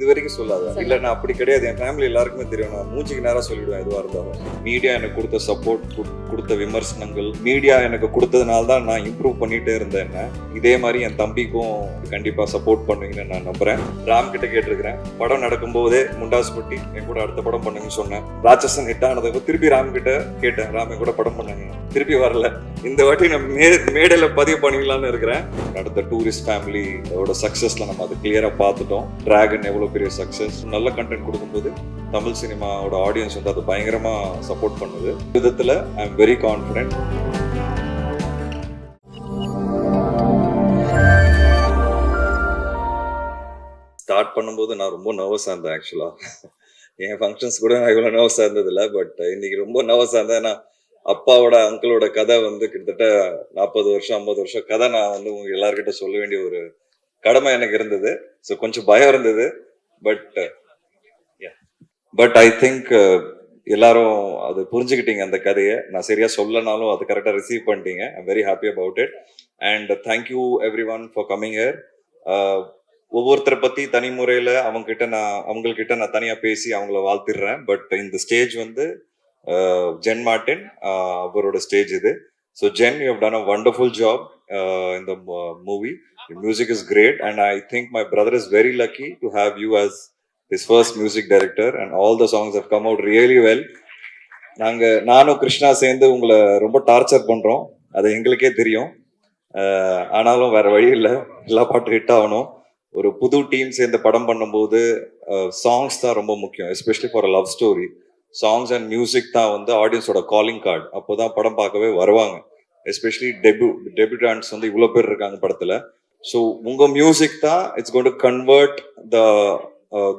இது வரைக்கும் சொல்லாத இல்ல நான் அப்படி கிடையாது. என் ஃபேமிலி எல்லாருக்குமே தெரியும். நான் மூஞ்சிக்கு நேரா சொல்லிடுவேன் எதுவா இருந்தாலும். மீடியா எனக்கு கொடுத்த சப்போர்ட் கொடுத்த விமர்சனங்கள். மீடியா எனக்கு கொடுத்ததுனால தான் நான் இம்ப்ரூவ் பண்ணிட்டே இருந்தேன். இதே மாதிரி என் தம்பிக்கும் கண்டிப்பா சப்போர்ட் பண்ணுவீங்கன்னு நான் நம்புறேன். ராம் கிட்ட கேட்டிருக்கிறேன். படம் நடக்கும்போதே முண்டாஸ் பட்டி என் கூட அடுத்த படம் பண்ணுங்கன்னு சொன்னேன். ராட்சசன் ஹிட் ஆனதுக்கு திருப்பி ராம் கிட்ட கேட்டேன். ராம் கூட படம் பண்ணுங்க. திருப்பி வரல. இந்த வாட்டி நான் மே மேடையில பதிவு பண்ணிக்கலாம்னு இருக்கிறேன். அடுத்த டூரிஸ்ட் ஃபேமிலி அதோட சக்சஸ்ல நம்ம அது கிளியரா பார்த்துட்டோம். டிராகன் எவ்வளவு பெரிய சக்ஸஸ் நல்ல கண்டென்ட் கொடுக்கும்போது தமிழ் சினிமாவோட ஆடியன்ஸ் வந்து அது பயங்கரமாக சப்போர்ட் பண்ணுது. விதத்தில் I am very confident start பண்ணும்போது நான் ரொம்ப நர்வஸாக இருந்தேன் ஆக்சுவலாக என் ஃபங்க்ஷன்ஸ் கூட நான் இவ்வளோ நர்வஸாக இருந்ததில்ல பட் இன்னைக்கு ரொம்ப நர்வஸாக இருந்தேன். ஏன்னா அப்பாவோட அங்கிளோட கதை வந்து கிட்டத்தட்ட நாற்பது வருஷம் ஐம்பது வருஷம் கதை நான் வந்து உங்க எல்லாருக்கிட்ட சொல்ல வேண்டிய ஒரு கடமை எனக்கு இருந்தது. ஸோ கொஞ்சம் பயம் இருந்தது. பட் பட் ஐ திங்க் எல்லாரும் அது புரிஞ்சுக்கிட்டீங்க அந்த கதையை. நான் சரியா சொல்லனாலும் அது கரெக்டாக ரிசீவ் பண்ணிட்டீங்க. I'm very happy about it and thank you everyone for coming here ஒவ்வொருத்தரை பத்தி தனி முறையில அவங்க கிட்ட நான் அவங்கக்கிட்ட நான் தனியா பேசி அவங்கள வாழ்த்திடுறேன். பட் இந்த ஸ்டேஜ் வந்து uh, ஜென் மார்டின் uh, அவரோட ஸ்டேஜ் இது. So Jen you done a wonderful job இந்த movie music is great and I think my brother is very lucky to have you as his first music director and all the songs have come out really well. நாங்க நானும் கிருஷ்ணா சேர்ந்து உங்களை ரொம்ப torture பண்றோம். அது எங்களுக்கே தெரியும். Uh, ஆனாலும் வேற வழி இல்லை எல்லா பாட்டும் ஹிட் ஆகணும். ஒரு புது டீம் சேர்ந்து படம் பண்ணும்போது uh, சாங்ஸ் தான் ரொம்ப முக்கியம் especially for a love story songs and music தான் வந்து ஆடியன்ஸோட காலிங் கார்டு அப்போதான் படம் பார்க்கவே வருவாங்க. எஸ்பெஷலி டெபு டெபியூட்டான்ஸ் வந்து இவ்வளோ பேர் இருக்காங்க படத்தில். ஸோ உங்கள் மியூசிக் தான் it's gone to convert the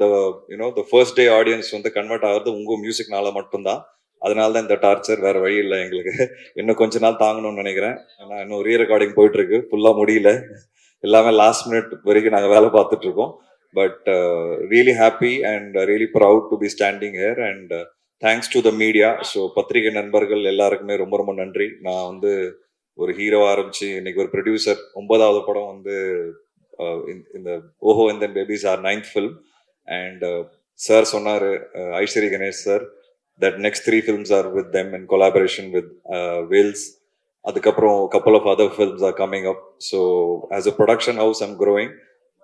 the you know the first day audience வந்து கன்வெர்ட் ஆகிறது உங்கள் மியூசிக்னால மட்டும்தான். அதனால தான் இந்த டார்ச்சர் வேற வழி இல்லை எங்களுக்கு. இன்னும் கொஞ்ச நாள் தாங்கணும்னு நினைக்கிறேன். ஏன்னா இன்னும் ரீ ரெக்கார்டிங் போயிட்டு இருக்கு முடியல. எல்லாமே லாஸ்ட் மினிட் வரைக்கும் நாங்கள் வேலை பார்த்துட்டு இருக்கோம். But really happy and really proud to be standing here and thanks to the media so பத்திரிகை நண்பர்கள் எல்லாருக்குமே ரொம்ப ரொம்ப நன்றி. நான் வந்து ஒரு ஹீரோ ஆரம்பிச்சு இன்னைக்கு ஒரு ப்ரொடியூசர் ஒன்பதாவது படம் வந்து இந்த- Oho and baby's our ninth film and sir சொன்னார் Ishari Ganesh sir that next three films are with them in collaboration with Vels அதுக்கப்புறம் couple of other films are coming up so as a production house I'm growing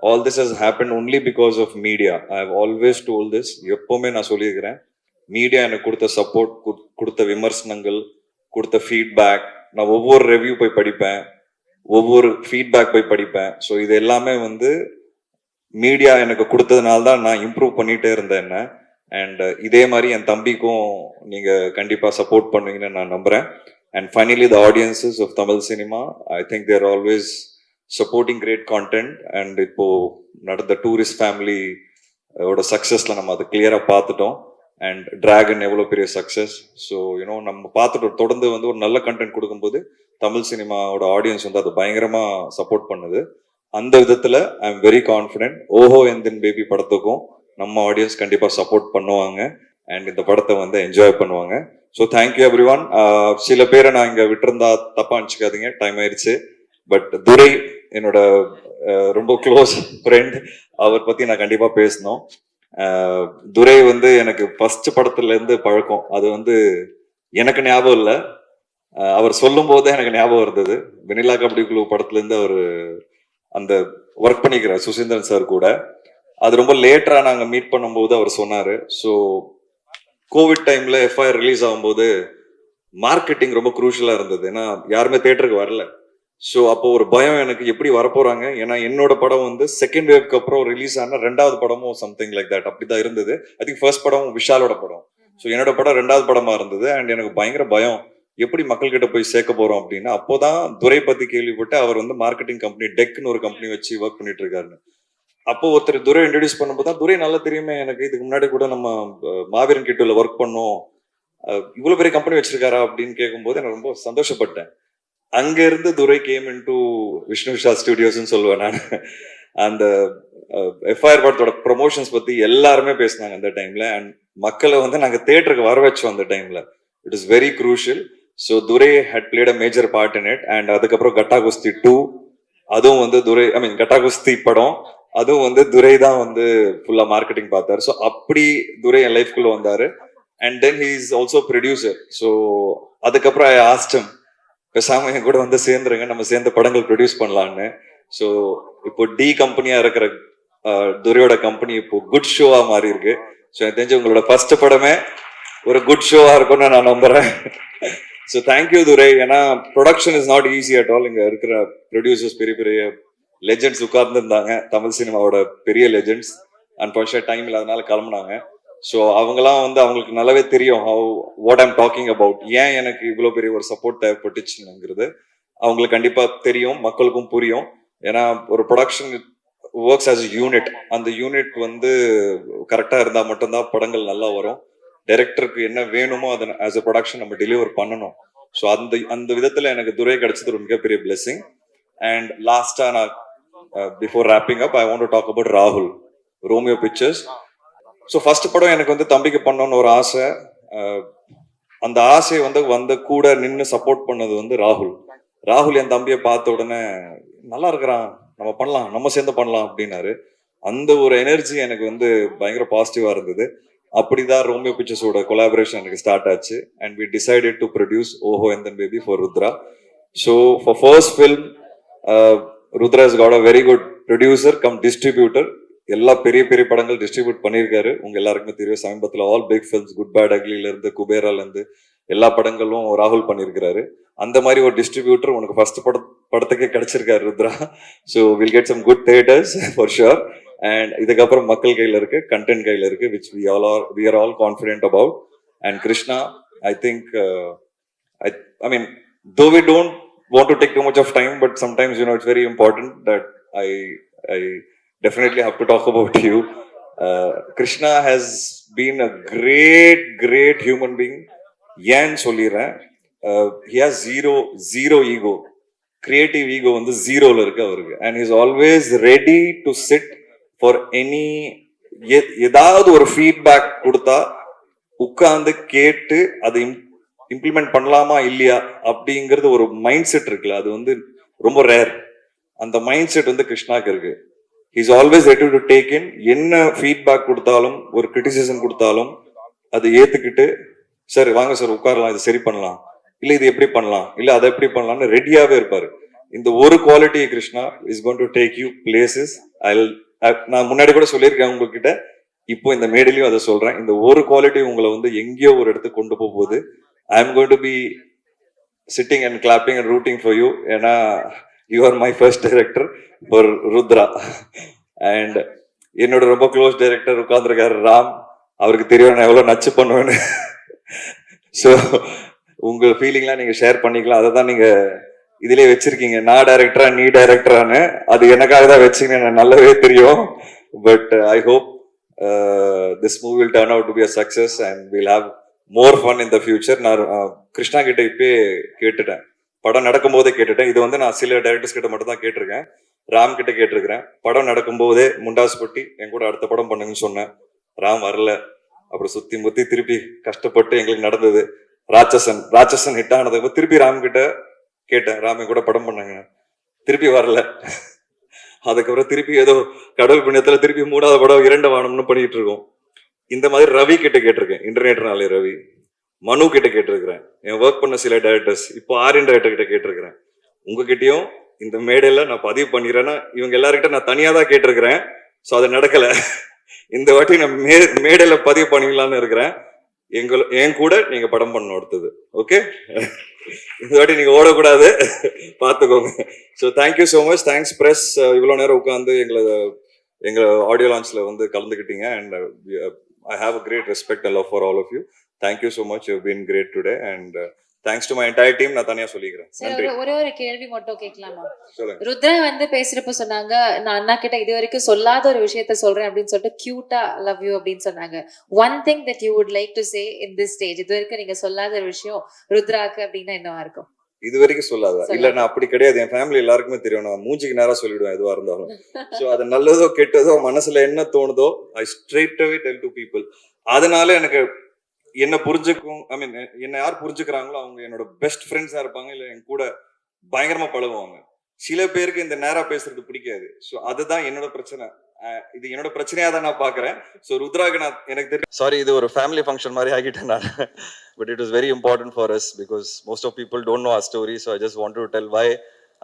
all this has happen only because of media I have always told this எப்போவுமே நான் சொல்லியிருக்கிறேன். Media எனக்கு கொடுத்த support கொடுத்த விமர்சனங்கள் கொடுத்த feedback நான் ஒவ்வொரு ரிவ்யூ போய் படிப்பேன். ஒவ்வொரு ஃபீட்பேக் போய் படிப்பேன். ஸோ இது எல்லாமே வந்து மீடியா எனக்கு கொடுத்ததுனால தான் நான் இம்ப்ரூவ் பண்ணிட்டே இருந்தேன் என்ன. அண்ட் uh, இதே மாதிரி என் தம்பிக்கும் நீங்கள் கண்டிப்பாக சப்போர்ட் பண்ணுவீங்கன்னு நான் நம்புகிறேன் and finally the audiences of Tamil cinema I think they're always supporting great content and இப்போது நடந்த டூரிஸ்ட் ஃபேமிலியோட சக்ஸஸில் நம்ம அதை கிளியராக பார்த்துட்டோம். அண்ட் டிராகன் எவ்வளோ பெரிய சக்சஸ் ஸோ யூனோ நம்ம பார்த்துட்டு தொடர்ந்து வந்து ஒரு நல்ல கண்டென்ட் கொடுக்கும்போது தமிழ் சினிமாவோட ஆடியன்ஸ் வந்து அதை பயங்கரமாக சப்போர்ட் பண்ணுது. அந்த விதத்தில் ஐ எம் வெரி கான்ஃபிடென்ட் ஓஹோ எந்தின் பேபி படத்துக்கும் நம்ம ஆடியன்ஸ் கண்டிப்பாக சப்போர்ட் பண்ணுவாங்க. அண்ட் இந்த படத்தை வந்து என்ஜாய் பண்ணுவாங்க. ஸோ தேங்க்யூ எவ்ரி ஒன் சில பேரை நான் இங்கே விட்டுருந்தா தப்பாக நினச்சிக்காதீங்க. டைம் ஆயிடுச்சு. பட் துரை என்னோட ரொம்ப க்ளோஸ் ஃப்ரெண்ட் அவர் பற்றி நான் கண்டிப்பாக பேசணும். துரை வந்து எனக்கு ஃபர்ஸ்ட் படத்துல இருந்து பழக்கம். அது வந்து எனக்கு ஞாபகம் இல்லை. அவர் சொல்லும் போதே எனக்கு ஞாபகம் இருந்தது. வெனிலா கபடி குழு படத்துல இருந்து அவர் அந்த ஒர்க் பண்ணிக்கிறார் சுசீந்திரன் சார் கூட. அது ரொம்ப லேட்டரா நாங்க மீட் பண்ணும்போது அவர் சொன்னாரு. ஸோ கோவிட் டைம்ல எஃப்ஐஆர் ரிலீஸ் ஆகும்போது மார்க்கெட்டிங் ரொம்ப குரூஷலா இருந்தது. ஏன்னா யாருமே தேட்டருக்கு வரல. ஸோ அப்போ ஒரு பயம் எனக்கு எப்படி வரப்போறாங்க? ஏன்னா என்னோட படம் வந்து செகண்ட் வேவ்க்கு அப்புறம் ரிலீஸ் ஆன ரெண்டாவது படமும் சம்திங் லைக் தட் அப்படிதான் இருந்தது. ஐ திங்க் ஃபர்ஸ்ட் படம் விஷாலோட படம். ஸோ என்னோட படம் ரெண்டாவது படமா இருந்தது. அண்ட் எனக்கு பயங்கர பயம். எப்படி மக்கள்கிட்ட போய் சேர்க்க போறோம் அப்படின்னு அப்போதான் துரை பத்தி கேள்விப்பட்டு அவர் வந்து மார்க்கெட்டிங் கம்பெனி டெக்னு ஒரு கம்பெனி வச்சு ஒர்க் பண்ணிட்டு இருக்காருன்னு. அப்போ ஒருத்தர் துரை இன்ட்ரடியூஸ் பண்ணும்போது தான் துரை நல்லா தெரியுமே எனக்கு இதுக்கு முன்னாடி கூட நம்ம மாவீரன் கிட்டுல ஒர்க் பண்ணோம். இவ்வளவு பெரிய கம்பெனி வச்சிருக்காரா அப்படின்னு கேட்கும்போது எனக்கு ரொம்ப சந்தோஷப்பட்டேன். அங்க இருந்து Durai came in to Vishnu Vishal ஸ்டுடியோஸ்னு சொல்லுவேன் நான். அந்த எஃப்ஐஆர் படத்தோட ப்ரொமோஷன்ஸ் பத்தி எல்லாருமே பேசினாங்க அந்த டைம்ல அண்ட் மக்களை வந்து நாங்க தேட்டருக்கு வர வச்சோம் அந்த டைம்ல it is very crucial so Durai had played a major part in it and அதுக்கப்புறம் கட்டா குஸ்தி டூ அதுவும் வந்து துரை ஐ மீன் கட்டா குஸ்தி படம். அதுவும் வந்து துரை தான் வந்து ஃபுல்லா மார்க்கெட்டிங் பார்த்தாரு. ஸோ அப்படி துரை என் லைஃப்குள்ள வந்தாரு. And then he is also producer so அதுக்கப்புறம் ஐ ஆஸ்டம் பேசாம என் கூட வந்து சேர்ந்துருங்க நம்ம சேர்ந்து படங்கள் ப்ரொடியூஸ் பண்ணலான்னு ஸோ இப்போ டி கம்பெனியா இருக்கிற துரையோட கம்பெனி இப்போ குட் ஷோவா மாறி இருக்கு. ஸோ எனக்கு தெரிஞ்சு உங்களோட ஃபர்ஸ்ட் படமே ஒரு குட் ஷோவா இருக்கும்னு நான் நம்புறேன். So thank you Durai. ஏன்னா production is not easy at all இங்க இருக்கிற ப்ரொடியூசர்ஸ் பெரிய பெரிய லெஜெண்ட்ஸ் உட்கார்ந்துருந்தாங்க. தமிழ் சினிமாவோட பெரிய லெஜெண்ட்ஸ் அன்பார்ச்சுனேட் டைம் இல்லாதனால கிளம்புனாங்க. ஸோ அவங்களாம் வந்து அவங்களுக்கு நல்லாவே தெரியும் how what I'm talking about ஏன் எனக்கு இவ்வளோ பெரிய ஒரு சப்போர்ட் தேவைப்பட்டுச்சுங்கிறது. அவங்களுக்கு கண்டிப்பாக தெரியும் மக்களுக்கும் புரியும். ஏன்னா ஒரு ப்ரொடக்ஷன் ஒர்க்ஸ் ஆஸ் யூனிட் அந்த யூனிட் வந்து கரெக்டாக இருந்தால் மட்டும்தான் படங்கள் நல்லா வரும். டைரக்டருக்கு என்ன வேணுமோ அதை ஆஸ் அ ப்ரொடக்ஷன் நம்ம டெலிவர் பண்ணணும். ஸோ அந்த அந்த விதத்தில் எனக்கு துரை கிடைச்சது ஒரு மிகப்பெரிய பிளெஸிங் அண்ட் லாஸ்டாக நான் before wrapping up I want to talk about ராகுல் ரோமியோ பிக்சர்ஸ் ஸோ ஃபர்ஸ்ட் படம் எனக்கு வந்து தம்பிக்கு பண்ணணும்னு ஒரு ஆசை. அந்த ஆசையை வந்து வந்த கூட நின்று சப்போர்ட் பண்ணது வந்து ராகுல். ராகுல் என் தம்பியை பார்த்த உடனே நல்லா இருக்கிறான். நம்ம பண்ணலாம். நம்ம சேர்ந்து பண்ணலாம். அப்படின்னாரு. அந்த ஒரு எனர்ஜி எனக்கு வந்து பயங்கர பாசிட்டிவா இருந்தது. அப்படிதான் ரோமியோ பிக்சர்ஸோட கொலாபரேஷன் எனக்கு ஸ்டார்ட் ஆச்சு. And we decided to produce Oho Enthan baby for Rudra so for first film Rudra is got a very good producer cum distributor எல்லா பெரிய பெரிய படங்கள் டிஸ்ட்ரிபியூட் பண்ணியிருக்காரு. உங்க எல்லாருக்குமே தெரியும் சமீபத்தில் all big films good bad அக்லில இருந்து குபேரால இருந்து எல்லா படங்களும் ராகுல் பண்ணியிருக்கிறாரு. அந்த மாதிரி ஒரு டிஸ்ட்ரிபியூட்டர் உனக்கு ஃபர்ஸ்ட் பட படத்துக்கே கிடைச்சிருக்காரு Rudra. So will get some good theatres for sure and இதுக்கப்புறம் மக்கள் கையில இருக்கு கண்டென்ட் கையில இருக்கு which we all are we are all confident about and Krishna I think I I mean though we don't want to take too much of time but sometimes you know it's very important that I I definitely have to talk about you. Uh, Krishna has been a great, great human being. ஏன் சொல்லிடுறேன் he has zero zero ego creative ego வந்து ஜீரோல இருக்கு அவருக்கு. And is always ready to sit for any ஏதாவது ஒரு feedback கொடுத்தா உட்கார்ந்து கேட்டு அதை இம்ப்ளிமெண்ட் பண்ணலாமா இல்லையா அப்படிங்கிறது ஒரு மைண்ட் செட் இருக்குல்ல. அது வந்து ரொம்ப ரேர் அந்த மைண்ட் செட் வந்து கிருஷ்ணாக்கு இருக்கு. Is always ready to take in என்ன ஃபீட்பேக் கொடுத்தாலும் ஒரு கிரிட்டிசிசம் கொடுத்தாலும் அதை ஏத்துக்கிட்டு சார் வாங்க சார் உட்காரலாம் இதை சரி பண்ணலாம். இல்ல இது எப்படி பண்ணலாம்? இல்ல அதை எப்படி பண்ணலாம்னு ரெடியாவே இருப்பாரு. இந்த ஒரு quality Krishna is gonna take you places I நான் முன்னாடி கூட சொல்லியிருக்கேன் உங்ககிட்ட. இப்போ இந்த மேடையிலயும் அதை சொல்றேன். இந்த ஒரு குவாலிட்டி உங்களை வந்து எங்கேயோ ஒரு இடத்துக்கு கொண்டு போகுது I am going to be sitting and clapping and rooting for you ஏன்னா you are my first director for Rudra and என்னோட ரொம்ப க்ளோஸ் டைரக்டர் உட்கார்ந்துருக்காரு ராம். அவருக்கு தெரியும் நான் எவ்வளோ நச்சு பண்ணுவேன்னு. ஸோ உங்கள் ஃபீலிங்லாம் நீங்கள் ஷேர் பண்ணிக்கலாம். அதை தான் நீங்கள் இதிலே வச்சிருக்கீங்க. நான் டைரக்டரா நீ டைரக்டரான்னு அது எனக்காக தான் வச்சீங்க நல்லாவே தெரியும். But I hope this movie will turn out to be a success and will have more fun in the future நான் uh, கிருஷ்ணா கிட்ட இப்பயே கேட்டுட்டேன். படம் நடக்கும்போதே கேட்டுட்டேன். இது வந்து நான் சில டைரக்டர்ஸ் கிட்ட மட்டும் தான் கேட்டிருக்கேன். ராம் கிட்ட கேட்டிருக்கிறேன். படம் நடக்கும்போதே முண்டாஸ் பட்டி என் கூட அடுத்த படம் பண்ணுங்கன்னு சொன்னேன். ராம் வரல. அப்புறம் சுத்தி முத்தி திருப்பி கஷ்டப்பட்டு எங்களுக்கு நடந்தது. ராட்சசன் ராட்சசன் ஹிட் ஆனதுக்கு திருப்பி ராம் கிட்ட கேட்டேன். ராம் என் கூட படம் பண்ணாங்க. திருப்பி வரல. அதுக்கப்புறம் திருப்பி ஏதோ கடவுள் புண்ணியத்துல திருப்பி மூணாவது படம் இரண்டு வானம்னு பண்ணிட்டு இருக்கோம். இந்த மாதிரி ரவி கிட்ட கேட்டிருக்கேன். இன்டர்நெட் நாளே ரவி. மனு கிட்ட கேட்டிருக்கிறேன். என் ஒர்க் பண்ண சில டைரக்டர்ஸ் இப்போ ஆரியன் டைரக்டர் கிட்ட கேட்டிருக்கிறேன். உங்ககிட்டயும் இந்த மேடையில நான் பதிவு பண்ணிடுறேன்னா இவங்க எல்லாருக்கிட்ட நான் தனியா தான் கேட்டிருக்கிறேன். ஸோ அது நடக்கல. இந்த வாட்டி நான் மே மேடையில பதிவு பண்ணிக்கலாம்னு இருக்கிறேன். எங்களை என் கூட நீங்க படம் பண்ணணும் அடுத்தது. ஓகே இந்த வாட்டி நீங்க ஓடக்கூடாது. பார்த்துக்கோங்க so thank you so much thanks press இவ்வளோ நேரம் உட்காந்து எங்களை எங்களை ஆடியோ லான்ச்ல வந்து கலந்துக்கிட்டீங்க. And I have a great respect and love for all of you thank you so much you been great today and thanks to my entire team நான் தனியாக சொல்லிக்கிறேன். நன்றி. ஒரு ஒரே கேள்வி மட்டும் கேட்கலாமா? ருத்ரா வந்து பேசுறப்ப சொன்னாங்க நான் அண்ணா கிட்ட இது வரைக்கும் சொல்லாத ஒரு விஷயத்த சொல்றேன் அப்படின்னு சொல்லிட்டு கியூட்டா லவ் யூ அப்படின்னு சொன்னாங்க. One thing that you would like to say in this stage இது வரைக்கும் நீங்க சொல்லாத ஒரு விஷயம் ருத்ராக்கு அப்படின்னா என்னவா இருக்கும்? இது வரைக்கும் சொல்லாத. இல்ல. நான் அப்படி கிடையாது. என் ஃபேமிலி எல்லாருக்குமே தெரியும். நான் மூஞ்சிக்கு நேரா சொல்லிடுவேன் எதுவா இருந்தாலும். சோ அது நல்லதோ கெட்டதோ மனசுல என்ன தோணுதோ I straight away tell to people அதனால எனக்கு என்ன புரிஞ்சுக்கும் ஐ மீன் என்ன யார் புரிஞ்சுக்கிறாங்களோ அவங்க என்னோட பெஸ்ட் ஃப்ரெண்ட்ஸா இருப்பாங்க இல்ல என் கூட பயங்கரமா பழகுவாங்க. சில பேருக்கு இந்த நேரா பேசுறது பிடிக்காது. ஸோ அதுதான் என்னோட பிரச்சனை. இது என்னோட பிரச்சனையா தான் நான் பாக்குறேன். ஸோ ருத்ராக்கு நான் எனக்கு தெரியும் சாரி இது ஒரு ஃபேமிலி ஃபங்க்ஷன் மாதிரி ஆகிட்டேன் நான். But it is very important for us because most of people don't know a story so I just want to tell why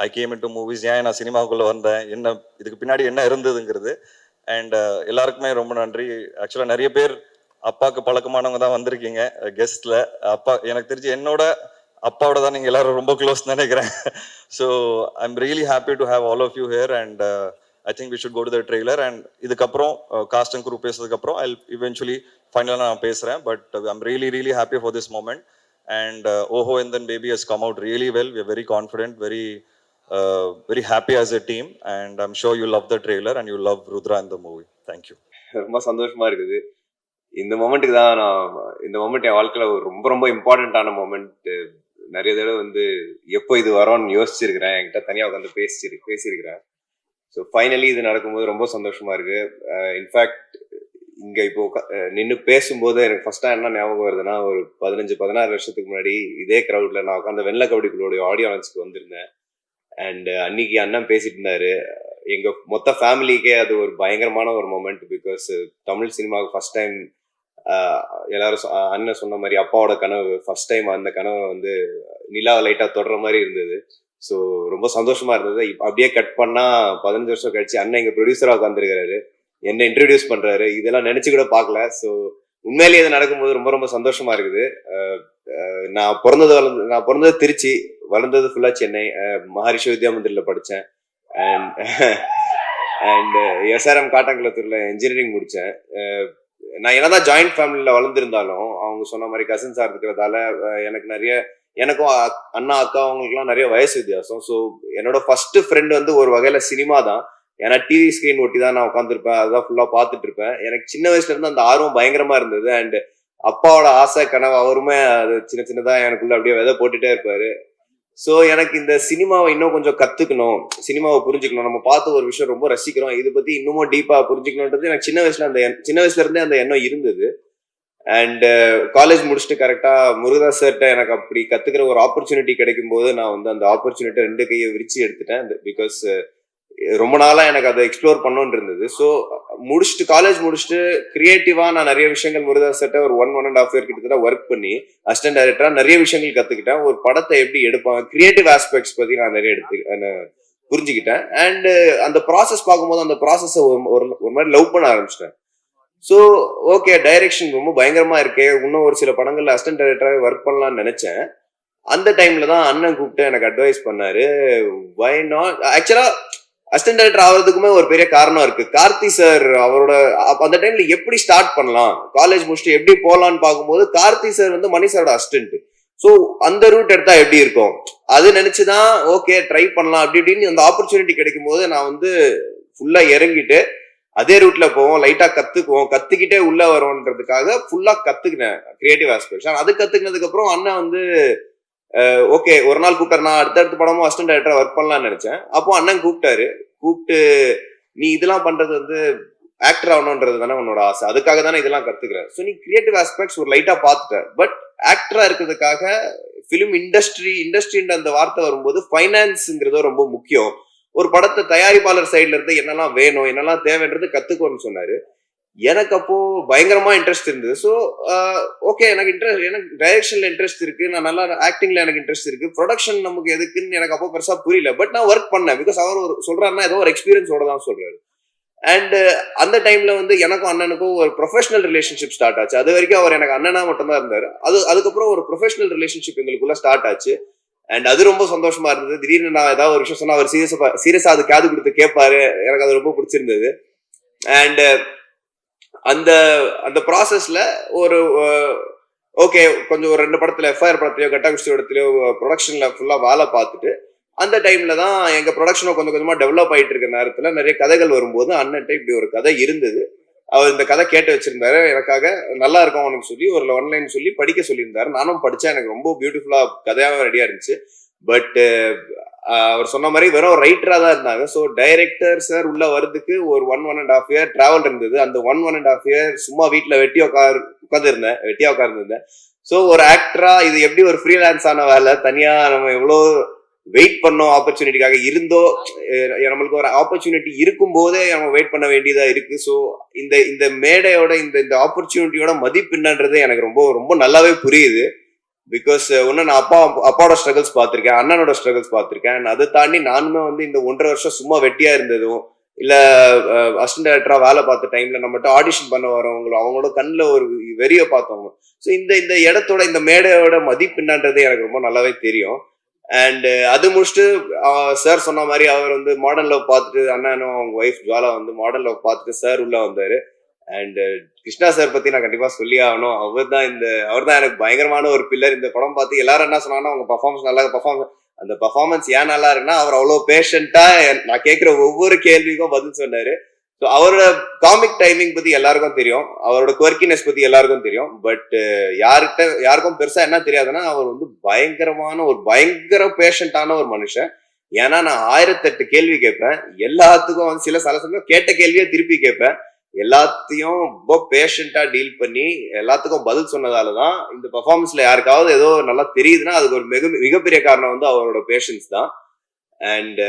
I came into movies ஏன் நான் சினிமாவுக்குள்ள வந்தேன்? என்ன இதுக்கு பின்னாடி என்ன இருந்ததுங்கிறது. அண்ட் எல்லாருக்குமே ரொம்ப நன்றி. ஆக்சுவலாக நிறைய பேர் அப்பாவுக்கு பழக்கமானவங்க தான் வந்திருக்கீங்க கெஸ்ட்ல அப்பா எனக்கு தெரிஞ்சு என்னோட அப்பாவோட தான் நீங்கள் எல்லாரும் ரொம்ப க்ளோஸ் நினைக்கிறேன். So I am really happy to have all of you here and I think we should go to the trailer and இதுக்கப்புறம் காஸ்ட் அண்ட் குரூ பேசுறதுக்கப்புறம் ஐ இவென்ச்சுவலி ஃபைனலாக நான் பேசுகிறேன் but I'm really really happy for this moment and ஓஹோ in then baby has come out really well we very confident very very happy as a team and I'm sure you love the trailer and you love Rudra இந்த movie thank you ரொம்ப சந்தோஷமா இருக்குது. இந்த மொமெண்ட்டுக்கு தான் நான் இந்த moment என் வாழ்க்கையில் ஒரு ரொம்ப ரொம்ப இம்பார்ட்டண்ட்டான மொமெண்ட் நிறைய தடவை வந்து எப்போ இது வரோன்னு யோசிச்சிருக்கிறேன். என்கிட்ட தனியாக உட்காந்து பேசிச்சிரு பேசியிருக்கிறேன். ஸோ ஃபைனலி இது நடக்கும்போது ரொம்ப சந்தோஷமா இருக்கு. Uh, இன்ஃபேக்ட் இங்கே இப்போ uh, நின்று பேசும்போது எனக்கு ஃபஸ்ட்டாக என்ன ஞாபகம் வருதுன்னா ஒரு பதினஞ்சு பதினாறு வருஷத்துக்கு முன்னாடி இதே க்ரௌட்ல நான் உட்காந்து வெள்ளை கபடி ஆடியோ லான்ச்சுக்கு வந்திருந்தேன். அண்ட் அன்னைக்கு அண்ணன் பேசிட்டு இருந்தாரு. எங்கள் மொத்த ஃபேமிலிக்கே அது ஒரு பயங்கரமான ஒரு மொமெண்ட் பிகாஸ் தமிழ் சினிமாவுக்கு ஃபர்ஸ்ட் டைம் எல்லாரும் அண்ணன் சொன்ன மாதிரி அப்பாவோட கனவு ஃபர்ஸ்ட் டைம் அந்த கனவை வந்து நிலாவை லைட்டா தொடர மாதிரி இருந்தது. ஸோ ரொம்ப சந்தோஷமா இருந்தது. அப்படியே கட் பண்ணா பதினஞ்சு வருஷம் கழிச்சு அண்ணன் எங்க ப்ரொடியூசரா உட்காந்துருக்காரு என்ன இன்ட்ரடியூஸ் பண்றாரு. இதெல்லாம் நினைச்சு கூட பார்க்கல. ஸோ உண்மையிலேயே இது நடக்கும்போது ரொம்ப ரொம்ப சந்தோஷமா இருக்குது. நான் பிறந்தது வளர்ந்து நான் பிறந்தது திருச்சி வளர்ந்தது ஃபுல்லா சென்னை. மகரிஷி வித்யா மந்திரில படித்தேன் அண்ட் அண்ட் எஸ்ஆர்எம் காட்டாங்குளத்தூர்ல இன்ஜினியரிங் முடித்தேன் நான் என்னதான் ஜாயிண்ட் ஃபேமிலியில் வளர்ந்துருந்தாலும் அவங்க சொன்ன மாதிரி கசின்ஸாக இருக்கிறதால எனக்கு நிறைய எனக்கும் அண்ணா அக்கா அவங்களுக்குலாம் நிறைய வயசு வித்தியாசம். ஸோ என்னோட ஃபர்ஸ்ட் ஃப்ரெண்ட் வந்து ஒரு வகையில சினிமா தான். ஏன்னா டிவி ஸ்க்ரீன் ஒட்டி தான் நான் உட்காந்துருப்பேன் அதான் ஃபுல்லாக பார்த்துட்டு இருப்பேன். எனக்கு சின்ன வயசுல இருந்து அந்த ஆர்வம் பயங்கரமா இருந்தது. அண்ட் அப்பாவோட ஆசை கனவு அவருமே அது சின்ன சின்னதா எனக்குள்ள அப்படியே விதை போட்டுட்டே இருப்பாரு. ஸோ எனக்கு இந்த சினிமாவை இன்னும் கொஞ்சம் கத்துக்கணும். சினிமாவை புரிஞ்சுக்கணும். நம்ம பார்த்து ஒரு விஷயம் ரொம்ப ரசிக்கிறோம். இதை பத்தி இன்னமும் டீப்பா புரிஞ்சுக்கணுன்றது எனக்கு சின்ன வயசுல அந்த சின்ன வயசுல இருந்தே அந்த எண்ணம் இருந்தது. அண்ட் காலேஜ் uh, முடிச்சுட்டு கரெக்டா முருகதாஸ் சார்ட்ட எனக்கு அப்படி கத்துக்கிற ஒரு ஆப்பர்ச்சுனிட்டி கிடைக்கும் போது நான் வந்து அந்த ஆப்பர்ச்சுனிட்டி ரெண்டு கையை விரிச்சு எடுத்துட்டேன். பிகாஸ் ரொம்ப நாளா எனக்கு அதை எக்ஸ்ப்ளோர் பண்ணோன் இருந்தது. ஸோ முடிச்சுட்டு காலேஜ் முடிச்சுட்டு கிரியேட்டிவா நான் நிறைய விஷயங்கள் முருகதாஸ் ஒரு one one and half year கிட்டத்தட்ட ஒர்க் பண்ணி அசிஸ்டன்ட் டைரக்டரா நிறைய விஷயங்கள் கத்துக்கிட்டேன். ஒரு படத்தை எப்படி எடுப்பாங்க கிரியேட்டிவ் ஆஸ்பெக்ட்ஸ் பத்தி நான் நிறைய எடுத்து புரிஞ்சுக்கிட்டேன். அண்ட் அந்த ப்ராசஸ் பார்க்கும்போது அந்த ப்ராசஸ் ஒரு ஒரு மாதிரி லவ் பண்ண ஆரம்பிச்சிட்டேன். ஸோ ஓகே டைரக்ஷன் ரொம்ப பயங்கரமா இருக்கே. இன்னும் ஒரு சில படங்கள்ல அசிஸ்டன்ட் டைரக்டராக ஒர்க் பண்ணலாம்னு நினைச்சேன். அந்த டைம்ல தான் அண்ணன் கூப்பிட்டு எனக்கு அட்வைஸ் பண்ணாரு. வை நாட் ஆக்சுவலா அசிஸ்டன்ட் டேரக்டர் ஆகிறதுக்குமே ஒரு பெரிய காரணம் இருக்கு. கார்த்தி சார் அவரோட அந்த டைம்ல எப்படி ஸ்டார்ட் பண்ணலாம்? காலேஜ் முடிச்சுட்டு எப்படி போகலான்னு பார்க்கும்போது கார்த்தி சார் வந்து மணி சாரோட அசிஸ்டன்ட் ஸோ அந்த ரூட் எடுத்தா எப்படி இருக்கும்? அது நினைச்சுதான் ஓகே ட்ரை பண்ணலாம். அப்படி இப்படின்னு அந்த ஆப்பர்ச்சுனிட்டி கிடைக்கும் போது நான் வந்து ஃபுல்லா இறங்கிட்டு அதே ரூட்ல போவோம். லைட்டா கத்துக்குவோம். கத்துக்கிட்டே உள்ள வரோன்றதுக்காக ஃபுல்லா கத்துக்கினேன். கிரியேட்டிவ் ஆஸ்பிரேஷன் அது கத்துக்கினதுக்கு அப்புறம் அண்ணன் வந்து ஓகே ஒரு நாள் கூப்பிட்டாரு. நான் அடுத்தடுத்த படமும் அசிஸ்டன்ட் டைரக்டரா ஒர்க் பண்ணலாம்னு நினைச்சேன். அப்போ அண்ணன் கூப்பிட்டாரு. கூப்பிட்டு நீ இதெல்லாம் பண்றது வந்து ஆக்டர் ஆகணுன்றது தானே உன்னோட ஆசை. அதுக்காக தானே இதெல்லாம் கத்துக்கிறேன். ஸோ நீ கிரியேட்டிவ் ஆஸ்பெக்ட்ஸ் ஒரு லைட்டா பார்த்துட்ட. பட் ஆக்டரா இருக்கிறதுக்காக ஃபிலிம் இண்டஸ்ட்ரி இண்டஸ்ட்ரின்ற அந்த வார்த்தை வரும்போது ஃபைனான்ஸுங்கிறது ரொம்ப முக்கியம். ஒரு படத்தை தயாரிப்பாளர் சைட்ல இருந்து என்னெல்லாம் வேணும் என்னெல்லாம் தேவைன்றது கத்துக்கோன்னு சொன்னாரு. எனக்கு அப்போ பயங்கரமா இன்ட்ரெஸ்ட் இருந்தது. ஸோ ஓகே uh, எனக்கு இன்ட்ரெஸ்ட் எனக்கு டைரக்ஷன்ல இன்ட்ரெஸ்ட் இருக்கு. நான் நல்லா ஆக்டிங்ல எனக்கு இன்ட்ரெஸ்ட் இருக்கு. ப்ரொடக்ஷன் நமக்கு எதுக்குன்னு எனக்கு அப்போ பெருசா புரியல. பட் நான் ஒர்க் பண்ணேன். பிகாஸ் அவர் ஒரு சொல்றாருன்னா ஏதோ ஒரு எக்ஸ்பீரியன்ஸோட தான் சொல்றாரு. அண்ட் uh, அந்த டைம்ல வந்து எனக்கும் அண்ணனுக்கும் ஒரு ப்ரொஃபஷனல் ரிலேஷன்ஷிப் ஸ்டார்ட் ஆச்சு. அது வரைக்கும் அவர் எனக்கு அண்ணனா மட்டும் தான் இருந்தாரு. அது அதுக்கப்புறம் ஒரு ப்ரொஃபஷனல் ரிலேஷன்ஷிப் எங்களுக்குள்ள ஸ்டார்ட் ஆச்சு. அண்ட் அது ரொம்ப சந்தோஷமா இருந்தது. திடீர்னு நான் ஏதாவது ஒரு விஷயம் சொன்னா அவர் சீரியஸா சீரியஸா அது காது கொடுத்து கேட்பாரு எனக்கு அது ரொம்ப பிடிச்சிருந்தது. அண்ட் அந்த அந்த ப்ராசஸ்ல ஒரு ஓகே கொஞ்சம் ஒரு ரெண்டு படத்துல எஃப்ஐஆர் படத்துலயோ கட்டாகுஷ்டி படத்துலயோ ப்ரொடக்ஷன்ல ஃபுல்லா வேலை பார்த்துட்டு அந்த டைம்ல தான் எங்க ப்ரொடக்ஷனும் கொஞ்சம் கொஞ்சமா டெவலப் ஆயிட்டு இருக்க நேரத்துல நிறைய கதைகள் வரும்போது அண்ணன்ட்ட இப்படி ஒரு கதை இருந்தது. அவர் இந்த கதை கேட்டு வச்சிருந்தாரு. எனக்காக நல்லா இருக்கும் அவனுக்கு சொல்லி ஒரு ஒன்லைன் சொல்லி படிக்க சொல்லியிருந்தாரு. நானும் படிச்சேன். எனக்கு ரொம்ப பியூட்டிஃபுல்லா கதையாகவும் ரெடியா இருந்துச்சு. பட் uh, அவர் சொன்ன மாதிரி வெறும் ரைட்டரா தான் இருந்தாங்க. ஸோ டைரக்டர் சார் உள்ள வரதுக்கு ஒரு one one and half year travel இருந்தது. அந்த one one and half year சும்மா வீட்டில் வெட்டி உட்கார் உட்காந்துருந்தேன் வெட்டியா உட்காந்துருந்தேன் ஸோ ஒரு ஆக்டரா இது எப்படி ஒரு ஃப்ரீலான்ஸ் ஆன வேலை? தனியா நம்ம எவ்வளோ வெயிட் பண்ணோம் ஆப்பர்ச்சுனிட்டிக்காக இருந்தோ நம்மளுக்கு ஒரு ஆப்பர்ச்சுனிட்டி இருக்கும் போதே நம்ம வெயிட் பண்ண வேண்டியதா இருக்கு. ஸோ இந்த இந்த மேடையோட இந்த இந்த ஆப்பர்ச்சுனிட்டியோட மதிப்பு என்னன்றது எனக்கு ரொம்ப ரொம்ப நல்லாவே புரியுது. பிகாஸ் ஒன்று uh, நான் அப்பா அப்பாவோட ஸ்ட்ரகிள்ஸ் பார்த்துருக்கேன் அண்ணனோட ஸ்ட்ரகிள்ஸ் பார்த்துருக்கேன். அதை தாண்டி நானுமே வந்து இந்த ஒன்றரை வருஷம் சும்மா வெட்டியா இருந்ததும் இல்ல அசிஸ்டன்ட் டேரக்டரா வேலை பார்த்த டைம்ல நம்மகிட்ட ஆடிஷன் பண்ண வரவங்களும் அவங்களோட கண்ணில் ஒரு வெறியை பார்த்தவங்க. ஸோ இந்த இந்த இடத்தோட இந்த மேடையோட மதிப்பு என்னன்றது எனக்கு ரொம்ப நல்லாவே தெரியும். அண்ட் அது முடிச்சுட்டு சார் சொன்ன மாதிரி அவர் வந்து மாடர்ன் லவ் பார்த்துட்டு அண்ணனும் அவங்க ஒய்ஃப் ஜுவாலா வந்து மாடர்ன் லவ் பார்த்துட்டு சார் உள்ள வந்தாரு. அண்ட் uh, கிருஷ்ணா சார் பத்தி நான் கண்டிப்பா சொல்லி ஆகணும். அவர் தான் இந்த அவர் தான் எனக்கு பயங்கரமான ஒரு பில்லர் இந்த படம் பார்த்து எல்லாரும் என்ன சொன்னாங்கன்னா அவங்க பர்ஃபார்மன்ஸ் நல்லா பர்ஃபார்ம் அந்த பர்ஃபார்மன்ஸ் ஏன் நல்லா இருக்குன்னா அவர் அவ்வளோ பேஷண்டா நான் கேட்குற ஒவ்வொரு கேள்விக்கும் பதில் சொன்னாரு. ஸோ அவரோட காமிக் டைமிங் பத்தி எல்லாருக்கும் தெரியும். அவரோட குவர்க்கினஸ் பத்தி எல்லாருக்கும் தெரியும். பட் uh, யார்கிட்ட யாருக்கும் பெருசா என்ன தெரியாதுன்னா அவர் வந்து பயங்கரமான ஒரு பயங்கர பேஷண்டான ஒரு மனுஷன். ஏன்னா நான் ஆயிரத்தெட்டு கேள்வி கேட்பேன். எல்லாத்துக்கும் வந்து சில சில சமயம் கேட்ட கேள்வியை திருப்பி கேட்பேன். எல்லாத்தையும் ரொம்ப பேஷண்டா டீல் பண்ணி எல்லாத்துக்கும் பதில் சொன்னதால தான் இந்த பெர்ஃபார்மன்ஸ்ல யாருக்காவது ஏதோ நல்லா தெரியுதுன்னா அதுக்கு ஒரு மிக மிகப்பெரிய காரணம் வந்து அவரோட பேஷன்ஸ் தான். அண்ட்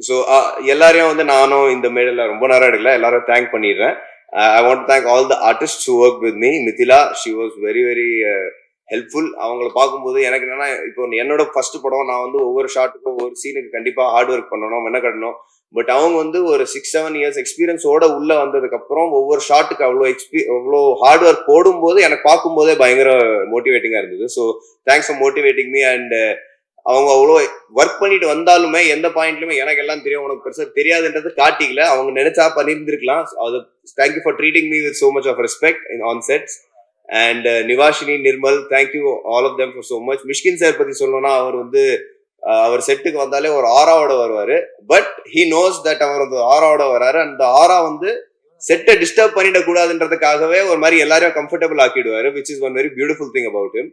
ஸோ uh, uh, எல்லாரையும் வந்து நானும் இந்த மேடையில் ரொம்ப நேரம் எடுக்கல. எல்லாரும் தேங்க் பண்ணிடுறேன். I want thank all the artist who work with me Mithila she was very very helpful அவங்கள பார்க்கும்போது எனக்கு என்னன்னா இப்போ என்னோட ஃபர்ஸ்ட் படம் நான் வந்து ஒவ்வொரு ஷாட்டுக்கும் ஒவ்வொரு சீனுக்கு கண்டிப்பாக ஹார்ட் ஒர்க் பண்ணணும் மெனக்கடணும். பட் அவங்க வந்து ஒரு சிக்ஸ் செவன் இயர்ஸ் எக்ஸ்பீரியன்ஸோட உள்ள வந்ததுக்கு அப்புறம் ஒவ்வொரு ஷாட்டுக்கு அவ்வளோ எக்ஸ்பீ அவ்வளோ ஹார்ட் ஒர்க் போடும்போது எனக்கு பார்க்கும்போதே பயங்கர மோட்டிவேட்டிங்காக இருந்தது. So thanks for motivating me and அவங்க அவ்வளோ ஒர்க் பண்ணிட்டு வந்தாலுமே எந்த பாயிண்ட்லயுமே எனக்கு எல்லாம் தெரியும். உனக்கு பெருசாக தெரியாதுன்றது காட்டிக்கல. அவங்க நினைச்சா பண்ணியிருந்திருக்கலாம் அது thank you for treating me with so much of respect in on sets and Nivashini Nirmal thank you all of them for so much Mysskin sir பத்தி சொல்லணும்னா அவர் வந்து அவர் செட்டுக்கு வந்தாலே ஒரு ஆராவோட வருவாரு. பட் ஹி நோஸ் தட் அவர் அந்த ஆராவோட வராரு. அந்த ஆறா வந்து செட்டை டிஸ்டர்ப் பண்ணிடக்கூடாதுன்றதுக்காகவே ஒரு மாதிரி எல்லாரையும் comfortable ஆக்கிடுவாரு which is one very beautiful thing about him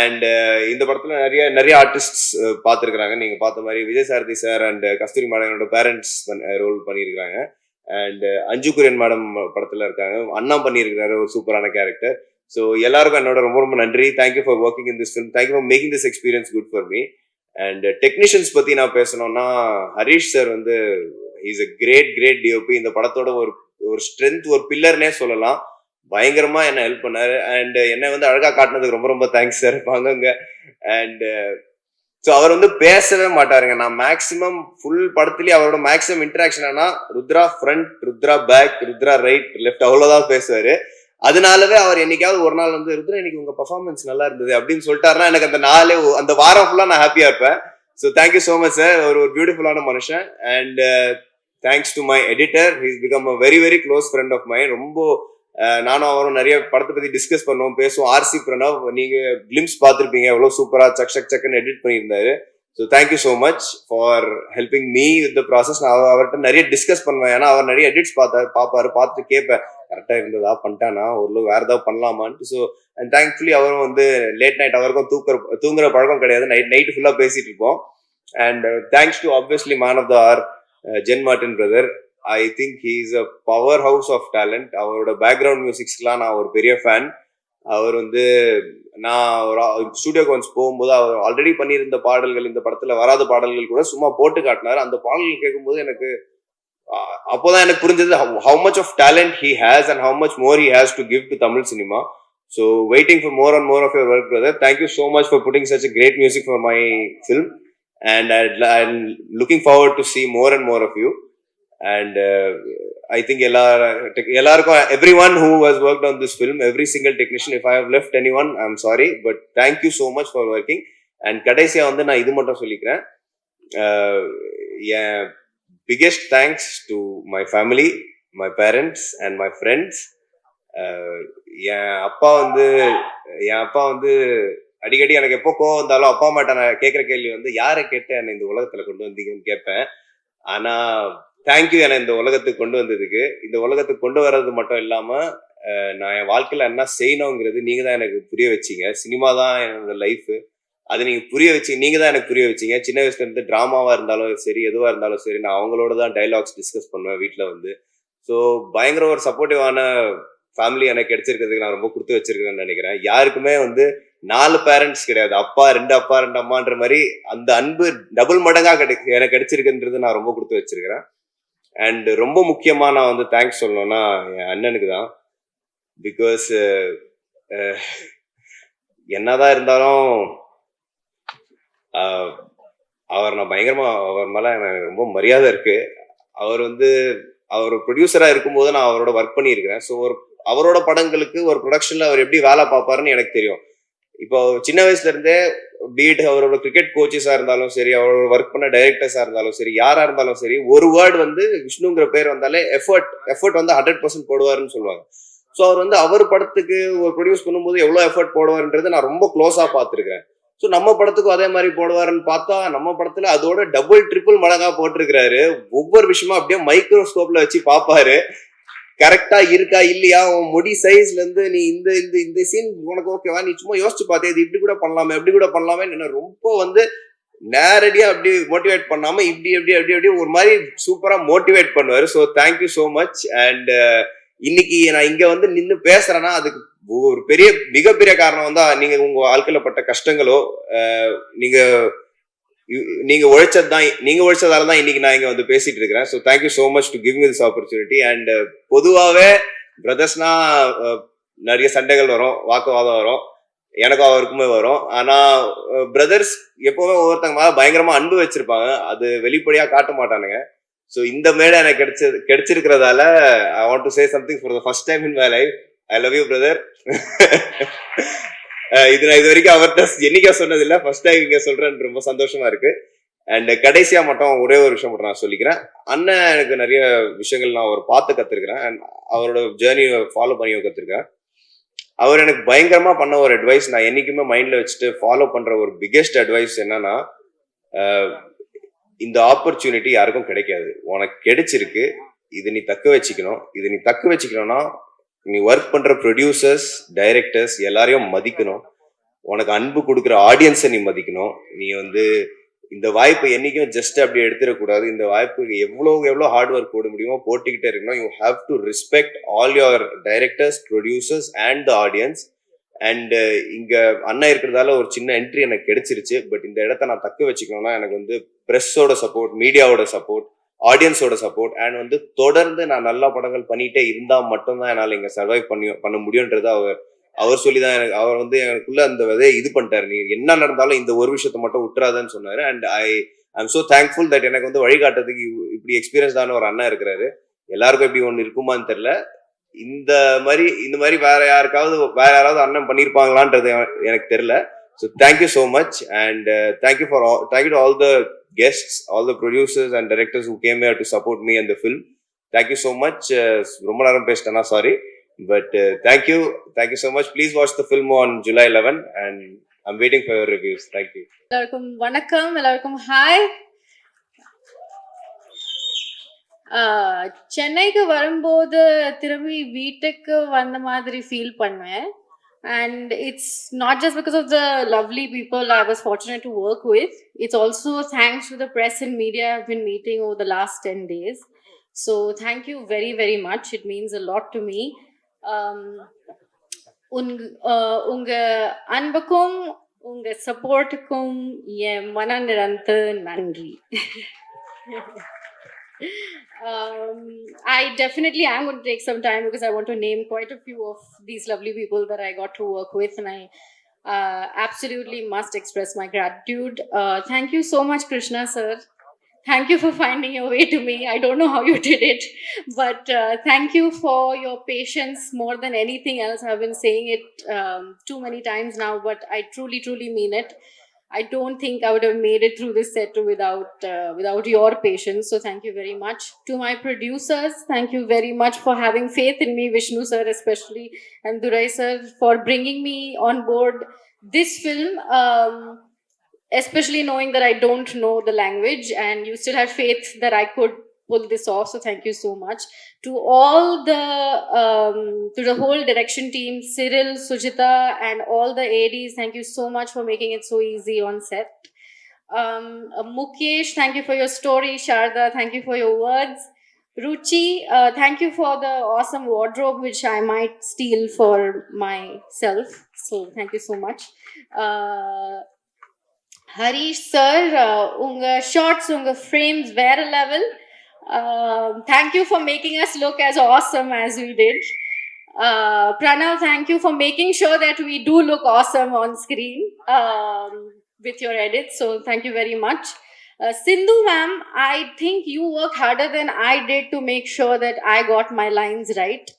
and இந்த படத்துல நிறைய நிறைய ஆர்டிஸ்ட்ஸ் பார்த்துருக்குறாங்க. நீங்க பார்த்த மாதிரி விஜய் சாரதி சார் அண்ட் கஸ்தூரி மேடனோட பேரண்ட்ஸ் ரோல் பண்ணியிருக்காங்க அண்ட் அஞ்சு குரியன் மேடம் படத்துல இருக்காங்க. அண்ணா பண்ணியிருக்கிறாரு ஒரு சூப்பரான கேரக்டர் ஸோ எல்லாருக்கும் என்னோட ரொம்ப ரொம்ப நன்றி. Thank you for working in this film thank you for making this experience good for me and technicians uh, பத்தி நான் பேசணும்னா ஹரிஷ் சார் வந்து is a great great DOP இந்த படத்தோட ஒரு ஒரு ஸ்ட்ரென்த் ஒரு பில்லர்னே சொல்லலாம். பயங்கரமா என்ன ஹெல்ப் பண்ணாரு. அண்ட் uh, என்னை வந்து அழகா காட்டினதுக்கு ரொம்ப ரொம்ப தேங்க்ஸ் சார் வாங்குங்க. அண்ட் ஸோ uh, அவர் வந்து பேசவே மாட்டாருங்க. நான் மேக்ஸிமம் ஃபுல் படத்துலயே அவரோட மேக்ஸிமம் இன்டராக்ஷன் ஆனால் Rudra front Rudra back Rudra right left அவ்வளோதான் பேசுவாரு. அதனாலவே அவர் என்னைக்காவது ஒரு நாள் வந்து ருத்ரா இன்னைக்கு உங்க பர்ஃபார்மன்ஸ் நல்லா இருந்தது அப்படின்னு சொல்லிட்டாருன்னா எனக்கு அந்த நாளே அந்த வாரம் ஃபுல்லா நான் ஹாப்பியா இருப்பேன். So thank you so much sir ஒரு ஒரு பியூட்டிஃபுல்லான மனுஷன். And thanks to my editor he's become a very very close friend of my ரொம்ப uh, நானும் அவரும் நிறைய படத்தை பத்தி டிஸ்கஸ் பண்ணுவோம் பேசுவோம். ஆர்சி பிரணவ் நீங்க கிளிம்ஸ் பார்த்துருப்பீங்க. எவ்வளவு சூப்பரா சக் சக் சக்குன்னு எடிட் பண்ணியிருந்தாரு. So thank you so much for helping me with the process நான் அவர்கிட்ட நிறைய டிஸ்கஸ் பண்ணுவேன். ஏன்னா அவர் நிறைய எடிட்ஸ் பார்த்தாரு பார்ப்பாரு பார்த்துட்டு கேட்பேன். கரெக்டாக இருந்ததா பண்ணிட்டானா ஒரு வேற ஏதாவது பண்ணலாமான்ட்டு. ஸோ அண்ட் தேங்க்ஃபுல்லி அவரும் வந்து லேட் நைட் அவருக்கும் தூக்குற தூங்குற பழக்கம் கிடையாது. நைட் நைட்டு ஃபுல்லாக பேசிட்டு இருப்போம். And thanks to obviously man of the hour Jen Martin brother I think he is a powerhouse of talent அவரோட பேக்ரவுண்ட் மியூசிக்ஸ்லாம் நான் ஒரு பெரிய ஃபேன் அவர் வந்து நான் ஒரு ஸ்டூடியோக்கு ஒன்ஸ் போகும்போது அவர் ஆல்ரெடி பண்ணியிருந்த பாடல்கள் இந்த படத்தில் வராத பாடல்கள் கூட சும்மா போட்டு காட்டினார். அந்த பாடல்கள் கேட்கும்போது எனக்கு அப்போதான் எனக்கு புரிஞ்சது how much of talent he has and how much more he has to give to Tamil cinema so waiting for more and more of your work brother thank you so much for putting such great music for my film and I looking forward to see more and more of you and I think எல்லா எல்லாருக்கும் everyone who has work on this film every single technician if I have left anyone I am sorry but thank you so much for working and கடைசியா வந்து நான் இது மட்டும் சொல்லிக்கிறேன். என் biggest thanks to my family my parents and my friends என் அப்பா வந்து என் அப்பா வந்து அடிக்கடி எனக்கு எப்போ கோவம் வந்தாலும் அப்பா அம்மாட்ட நான் கேட்குற கேள்வி வந்து யாரை கேட்டு என்னை இந்த உலகத்தில் கொண்டு வந்தீங்கன்னு கேட்பேன். ஆனால் தேங்க்யூ என்னை இந்த உலகத்துக்கு கொண்டு வந்ததுக்கு. இந்த உலகத்துக்கு கொண்டு வர்றது மட்டும் இல்லாமல் நான் என் வாழ்க்கையில் என்ன செய்யணுங்கிறது நீங்கள் தான் எனக்கு புரிய வச்சீங்க. சினிமா தான் என்னோட லைஃப் அதை நீங்க புரிய வச்சு நீங்க தான் எனக்கு புரிய வச்சீங்க. சின்ன வயசுல இருந்து டிராமாவா இருந்தாலும் சரி எதுவா இருந்தாலும் சரி நான் அவங்களோட தான் டைலாக்ஸ் டிஸ்கஸ் பண்ணுவேன் வீட்டுல வந்து. ஸோ பயங்கர ஒரு சப்போர்ட்டிவான ஃபேமிலி எனக்கு கிடைச்சிருக்கிறதுக்கு நான் ரொம்ப கொடுத்து வச்சிருக்கேன்னு நினைக்கிறேன். யாருக்குமே வந்து நாலு பேரண்ட்ஸ் கிடையாது. அப்பா ரெண்டு அப்பா ரெண்டு அம்மான்ற மாதிரி அந்த அன்பு டபுள் மடங்கா கிடை எனக்கு கிடைச்சிருக்குன்றது நான் ரொம்ப கொடுத்து வச்சிருக்கிறேன். அண்ட் ரொம்ப முக்கியமா நான் வந்து தேங்க்ஸ் சொல்லணும்னா என் அண்ணனுக்கு தான். பிகாஸ் என்னதான் இருந்தாலும் அவர் நான் பயங்கரமா அவர் மேல எனக்கு ரொம்ப மரியாதை இருக்கு. அவர் வந்து அவர் ப்ரொடியூசரா இருக்கும்போது நான் அவரோட ஒர்க் பண்ணியிருக்கிறேன். ஸோ ஒரு அவரோட படங்களுக்கு ஒரு ப்ரொடக்ஷன்ல அவர் எப்படி வேலை பார்ப்பாருன்னு எனக்கு தெரியும். இப்போ சின்ன வயசுல இருந்தே பீட் அவரோட கிரிக்கெட் கோச்சஸா இருந்தாலும் சரி அவரோட ஒர்க் பண்ண டைரக்டர்ஸா இருந்தாலும் சரி யாரா இருந்தாலும் சரி ஒரு வேர்டு வந்து விஷ்ணுங்கிற பேர் வந்தாலே எஃபர்ட் எஃபர்ட் வந்து ஹண்ட்ரட் பர்சன்ட் போடுவாருன்னு சொல்லுவாங்க. ஸோ அவர் வந்து அவர் படத்துக்கு ஒரு ப்ரொடியூஸ் பண்ணும்போது எவ்வளோ எஃபர்ட் போடுவாருன்றது நான் ரொம்ப க்ளோஸா பார்த்துருக்கேன் ஸோ நம்ம படத்துக்கும் அதே மாதிரி போடுவாருன்னு பார்த்தா நம்ம படத்துல அதோட டபுள் ட்ரிபிள் மடங்கா போட்டிருக்கிறாரு. ஒவ்வொரு விஷயமா அப்படியே மைக்ரோஸ்கோப்ல வச்சு பார்ப்பாரு. கரெக்டா இருக்கா இல்லையா? உன் முடி சைஸ்ல இருந்து நீ இந்த இந்த இந்த சீன் உனக்கு ஓகேவா நீ சும்மா யோசிச்சு பார்த்தே இது இப்படி கூட பண்ணலாமே இப்படி கூட பண்ணலாமே என்ன ரொம்ப வந்து நேரடியா அப்படி மோட்டிவேட் பண்ணாம இப்படி எப்படி அப்படி அப்படி ஒரு மாதிரி சூப்பரா மோட்டிவேட் பண்ணுவாரு. So thank you so much and இன்னைக்கு நான் இங்க வந்து நின்று பேசுறேன்னா அதுக்கு ஒரு பெரிய மிகப்பெரிய காரணம் வந்து நீங்க உங்க வாழ்க்கையில பட்ட கஷ்டங்களோ நீங்க நீங்க உழைச்சது தான் நீங்க உழைச்சதால தான் இன்னைக்கு நான் இங்க வந்து பேசிட்டு இருக்கிறேன். So thank you so much to give me this opportunity and பொதுவாகவே பிரதர்ஸ்னா நிறைய சண்டைகள் வரும் வாக்குவாதம் வரும் எனக்கும் அவருக்குமே வரும். ஆனா பிரதர்ஸ் எப்பவுமே ஒவ்வொருத்தங்க மேல பயங்கரமா அன்பு வச்சிருப்பாங்க. அது வெளிப்படையா காட்ட மாட்டானுங்க. ஸோ இந்த மேடை எனக்கு கிடைச்சது கிடைச்சிருக்கிறதால I want to say something for the first time in my life I love you brother இது நான் இது வரைக்கும் அவர்கிட்ட என்னைக்கா சொன்னதில்லை ஃபர்ஸ்ட் டைம் இங்க சொல்றேன். ரொம்ப சந்தோஷமா இருக்கு. அண்ட் கடைசியா மட்டும் ஒரே ஒரு விஷயம் மட்டும் நான் சொல்லிக்கிறேன். அண்ணன் எனக்கு நிறைய விஷயங்கள் நான் அவர் பார்த்து கத்துருக்கிறேன். அண்ட் அவரோட ஜேர்னியை ஃபாலோ பண்ணி கத்துருக்கேன் அவர் எனக்கு பயங்கரமா பண்ண ஒரு அட்வைஸ் நான் என்னைக்குமே மைண்ட்ல வச்சுட்டு ஃபாலோ பண்ற ஒரு பிக்கெஸ்ட் அட்வைஸ் என்னன்னா இந்த ஆப்பர்ச்சுனிட்டி யாருக்கும் கிடைக்காது. உனக்கு கிடைச்சிருக்கு. இது நீ தக்க வச்சுக்கணும். இது நீ தக்க வச்சுக்கணும்னா நீ ஒர்க் பண்ற ப்ரொடியூசர்ஸ் டைரக்டர்ஸ் எல்லாரையும் மதிக்கணும். உனக்கு அன்பு கொடுக்குற ஆடியன்ஸை நீ மதிக்கணும். நீ வந்து இந்த வாய்ப்பை என்னைக்கும் ஜஸ்ட் அப்படி எடுத்துடக்கூடாது. இந்த வாய்ப்புக்கு எவ்வளோ எவ்வளோ ஹார்ட் ஒர்க் போட முடியுமோ போட்டுக்கிட்டே இருக்கணும். You have to respect all your directors producers and the audience and இங்க அண்ணா இருக்கிறதால ஒரு சின்ன என்ட்ரி எனக்கு கிடைச்சிருச்சு. பட் இந்த இடத்த நான் தக்க வச்சுக்கணும்னா எனக்கு வந்து ப்ரெஸ்ஸோட சப்போர்ட் மீடியாவோட சப்போர்ட் ஆடியன்ஸோட சப்போர்ட் அண்ட் வந்து தொடர்ந்து நான் நல்ல படங்கள் பண்ணிட்டே இருந்தா மட்டும்தான் என்னால் இங்க சர்வைவ் பண்ணி பண்ண முடியும்ன்றது அவர் அவர் சொல்லி தான் எனக்கு அவர் வந்து எனக்குள்ள அந்த விதையை இது பண்ணிட்டாரு. நீ என்ன நடந்தாலும் இந்த ஒரு விஷயத்த மட்டும் விட்டுறாதன்னு சொன்னாரு. And I I'm so thankful that எனக்கு வந்து வழிகாட்டுறதுக்கு இப்படி இப்படி எக்ஸ்பீரியன்ஸ்டான ஒரு அண்ணா இருக்கிறாரு. எல்லாருக்கும் இப்படி ஒன்று இருக்குமான்னு தெரியல. இந்த மாதிரி இந்த மாதிரி வேற யாருக்காவது வேற யாராவது அண்ணன் பண்ணியிருப்பாங்களான்றது எனக்கு- எனக்கு தெரியல so thank you so much and thank you for thank you to all the guests all the producers and directors who came to support me அந்த film thank you so much ரொம்ப நேரம் பேசிட்டேன்னா sorry but thank you thank you so much please watch the film on July eleven and I'm waiting for your reviews thank you எல்லாருக்கும் வணக்கம். எல்லாருக்கும் hi சென்னைக்கு வரும்போது திரும்பி வீட்டுக்கு வந்த மாதிரி ஃபீல் பண்ணுவேன். and it's not just because of the lovely people I was fortunate to work with it's also thanks to the press and media have been meeting over the last ten days so thank you very very much it means a lot to me Um, உங்க uh, உங்க அன்புக்கும் உங்க சப்போர்ட்டுக்கும் என் மன நிறந்த நன்றி um, I definitely am going to take some time because I want to name quite a few of these lovely people that I got to work with, and I uh, absolutely must express my gratitude. Uh, thank you so much, Krishna sir. Thank you for finding your way to me. I don't know how you did it, but uh, thank you for your patience more than anything else. I've been saying it um, too many times now, but I truly, truly mean it. I don't think I would have made it through this set without uh, without your patience. So thank you very much to my producers. Thank you very much for having faith in me, Vishnu sir especially, and Durai sir for bringing me on board this film. Um, especially knowing that I don't know the language, and you still had faith that I could pull this off. So thank you so much to all the um, to the whole direction team, Cyril, Sujita, and all the ADs. Thank you so much for making it so easy on set. Um, uh, Mukesh, thank you for your story. Sharda, thank you for your words. Ruchi, uh, thank you for the awesome wardrobe, which I might steal for myself. So thank you so much. Uh, Harish sir உங்க shorts உங்க frames வேற level um, thank you for making us look as awesome as we did. Uh, Pranav, thank you for making sure that we do look awesome on screen um, with your edits. So, thank you very much. Uh, Sindhu, ma'am, I think you work harder than I did to make sure that I got my lines right.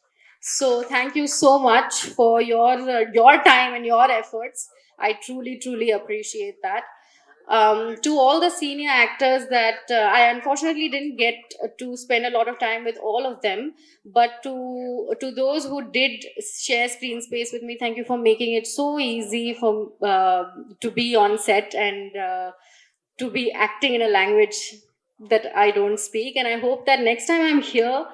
So, thank you so much for your uh, your time and your efforts. I truly, truly appreciate that. Um, to all the senior actors that uh, I unfortunately didn't get to spend a lot of time with all of them, but to to those who did share screen space with me, thank you for making it so easy for uh, to be on set and. Uh, to be acting in a language that I don't speak. And I hope that next time I'm here,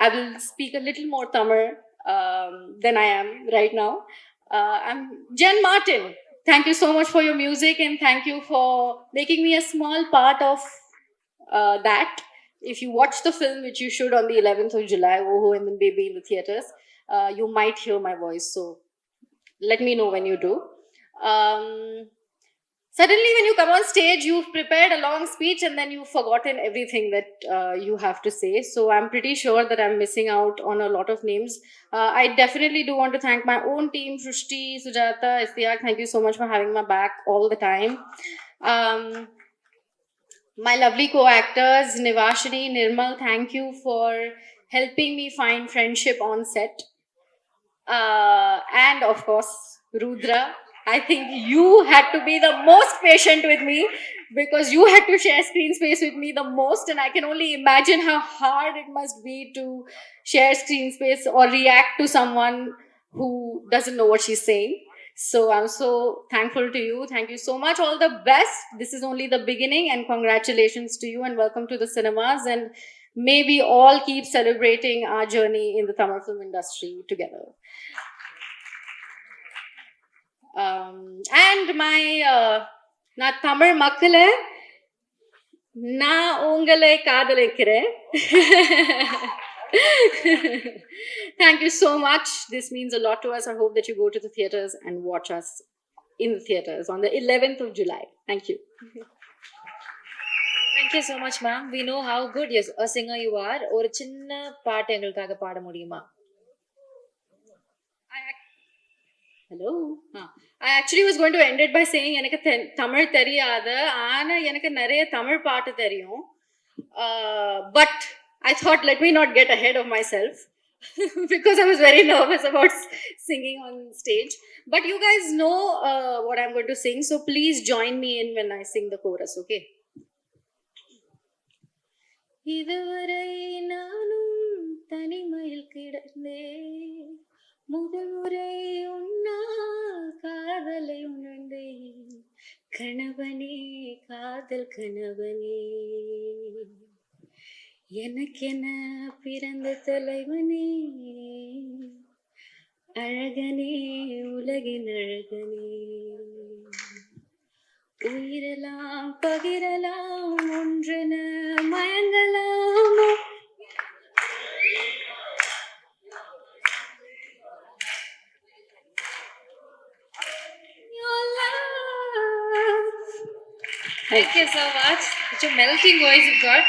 I will speak a little more Tamil um, than I am right now. Uh, I'm Jen Martin. Thank you so much for your music and thank you for making me a small part of uh, that. If you watch the film, which you should on the 11th of July, Oho and then Baby in the theaters, uh, you might hear my voice. So let me know when you do. Um, suddenly when you come on stage you've prepared a long speech and then you've forgotten everything that uh, you have to say. So i'm pretty sure that i'm missing out on a lot of names. Uh, i definitely do want to thank my own team Srushti, sujata istiak thank you so much for having my back all the time. Um, my lovely co-actors nivashini nirmal thank you for helping me find friendship on set. Uh, and of course rudra I think you had to be the most patient with me because you had to share screen space with me the most, and I can only imagine how hard it must be to share screen space or react to someone who doesn't know what she's saying. So I'm so thankful to you. Thank you so much. All the best. This is only the beginning, and congratulations to you, and welcome to the cinemas. And may we all keep celebrating our journey in the Tamil film industry together. And and நான் தமிழ் மக்களே நான் உங்களை காதலிக்கிறேன் thank you so much this means a lot to us i hope that you go to the theaters and watch us in the theaters on the 11th of july thank you Thank you so much, ma'am. We know how good yes, a singer you are. ஒரு சின்ன பாட்டு எங்களுக்காக பாட முடியுமா Hello I actually was going to end it by saying எனக்கு தெ- தமிழ் தெரியாது ஆனா எனக்கு நிறைய தமிழ் பாட்டு தெரியும் but I thought let me not get ahead of myself because I was very nervous about s- singing on stage. But you guys know uh, what I'm going to sing, so please join me in when I sing the chorus, okay? இதுவரை காதல் கணவனே. எனக்கென பிறந்த தலைவனே. அழகனே உலகின் அழகனே. உயிரெல்லாம் பகிரலாம் ஒன்றென மயங்கலாம். Thank you so much. Such a melting voice you've got.